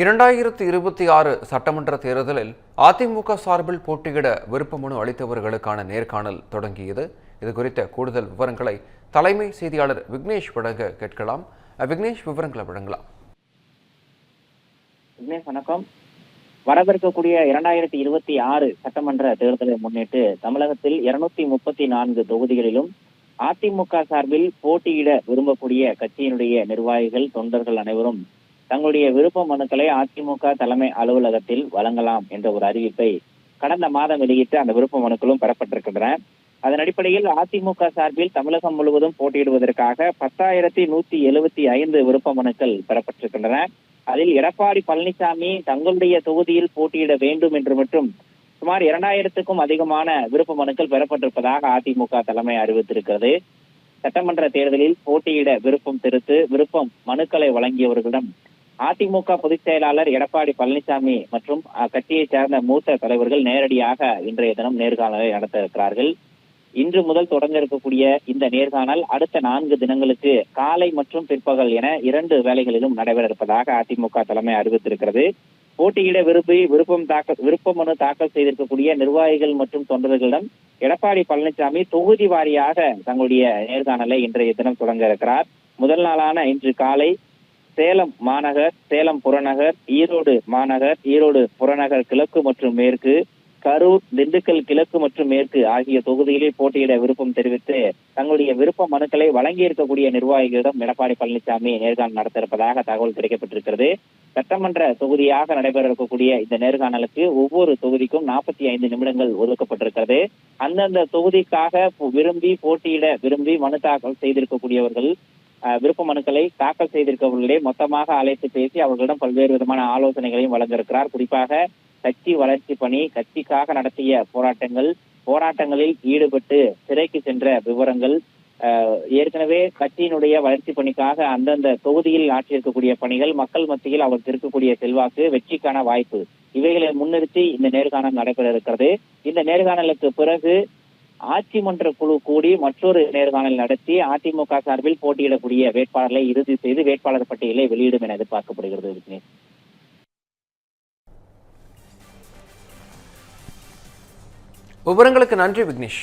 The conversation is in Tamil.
இரண்டாயிரத்தி இருபத்தி ஆறு சட்டமன்ற தேர்தலில் அதிமுக சார்பில் போட்டியிட விருப்ப மனு அளித்தவர்களுக்கான நேர்காணல் தொடங்கியது. இது குறித்த கூடுதல் விவரங்களை தலைமை செய்தியாளர் விக்னேஷ் வழங்க கேட்கலாம். விக்னேஷ் விவரங்களை வழங்கலாம். விக்னேஷ் வணக்கம். வரவிருக்கக்கூடிய இரண்டாயிரத்தி இருபத்தி ஆறு சட்டமன்ற தேர்தலை முன்னிட்டு தமிழகத்தில் இருநூத்தி முப்பத்தி நான்கு தொகுதிகளிலும் அதிமுக சார்பில் போட்டியிட விரும்பக்கூடிய கட்சியினுடைய நிர்வாகிகள் தொண்டர்கள் அனைவரும் தங்களுடைய விருப்ப மனுக்களை அதிமுக தலைமை அலுவலகத்தில் வழங்கலாம் என்ற ஒரு அறிவிப்பை கடந்த மாதம் வெளியிட்டு அந்த விருப்ப மனுக்களும் பெறப்பட்டிருக்கின்றன. அதன் அடிப்படையில் அதிமுக சார்பில் தமிழகம் முழுவதும் போட்டியிடுவதற்காக பத்தாயிரத்தி நூத்தி எழுபத்தி ஐந்து விருப்ப மனுக்கள் பெறப்பட்டிருக்கின்றன. அதில் எடப்பாடி பழனிசாமி தங்களுடைய தொகுதியில் போட்டியிட வேண்டும் என்று மட்டும் சுமார் இரண்டாயிரத்துக்கும் அதிகமான விருப்ப மனுக்கள் பெறப்பட்டிருப்பதாக அதிமுக தலைமை அறிவித்திருக்கிறது. சட்டமன்ற தேர்தலில் போட்டியிட விருப்பம் தெரிவித்து விருப்பம் மனுக்களை வழங்கியவர்களிடம் அதிமுக பொதுச் செயலாளர் எடப்பாடி பழனிசாமி மற்றும் அக்கட்சியைச் சேர்ந்த மூத்த தலைவர்கள் நேரடியாக இன்றைய தினம் நேர்காணலை நடத்த இருக்கிறார்கள் இன்று முதல் தொடங்க இருக்கக்கூடிய இந்த நேர்காணல் அடுத்த நான்கு தினங்களுக்கு காலை மற்றும் பிற்பகல் என இரண்டு வேலைகளிலும் நடைபெற இருப்பதாக அதிமுக தலைமை அறிவித்திருக்கிறது. போட்டியிட விரும்பி விருப்பம் தாக்கல் விருப்ப மனு தாக்கல் செய்திருக்கக்கூடிய நிர்வாகிகள் மற்றும் தொண்டர்களிடம் எடப்பாடி பழனிசாமி தொகுதி வாரியாக தங்களுடைய நேர்காணலை இன்றைய தினம் தொடங்க இருக்கிறார். முதல் நாளான இன்று காலை சேலம் மாநகர் சேலம் புறநகர் ஈரோடு மாநகர் ஈரோடு புறநகர் கிழக்கு மற்றும் மேற்கு கரூர் திண்டுக்கல் கிழக்கு மற்றும் மேற்கு ஆகிய தொகுதிகளில் போட்டியிட விருப்பம் தெரிவித்து தங்களுடைய விருப்ப மனுக்களை வழங்கி இருக்கக்கூடிய நிர்வாகிகளிடம் எடப்பாடி பழனிசாமி நேர்காணல் நடத்த இருப்பதாக தகவல் கிடைக்கப்பட்டிருக்கிறது. சட்டமன்ற தொகுதியாக நடைபெற இருக்கக்கூடிய இந்த நேர்காணலுக்கு ஒவ்வொரு தொகுதிக்கும் நாற்பத்தி ஐந்து நிமிடங்கள் ஒதுக்கப்பட்டிருக்கிறது. அந்தந்த தொகுதிக்காக விரும்பி போட்டியிட விரும்பி மனு தாக்கல் செய்திருக்கக்கூடியவர்கள் விருப்ப மனுக்களை தாக்கல் செய்திருக்கவர்களே மொத்தமாக அழைத்து பேசி அவர்களிடம் பல்வேறு விதமான ஆலோசனைகளையும் வழங்கியிருக்கிறார். குறிப்பாக கட்சி வளர்ச்சி பணி கட்சிக்காக நடத்திய போராட்டங்கள் போராட்டங்களில் ஈடுபட்டு சிறைக்கு சென்ற விவரங்கள் ஏற்கனவே கட்சியினுடைய வளர்ச்சி பணிக்காக அந்தந்த தொகுதியில் ஆற்றியிருக்கக்கூடிய பணிகள் மக்கள் மத்தியில் அவருக்கு இருக்கக்கூடிய செல்வாக்கு வெற்றிக்கான வாய்ப்பு இவைகளை முன்னிறுத்தி இந்த நேர்காணல் நடைபெற இருக்கிறது. இந்த நேர்காணலுக்கு பிறகு ஆட்சி மன்ற குழு கூடி மற்றொரு நேர்காணல் நடத்தி அதிமுக சார்பில் போட்டியிடக்கூடிய வேட்பாளர்களை இறுதி செய்து வேட்பாளர் பட்டியலை வெளியிடும் என எதிர்பார்க்கப்படுகிறது விக்னேஷ் விவரங்களுக்கு நன்றி விக்னேஷ்.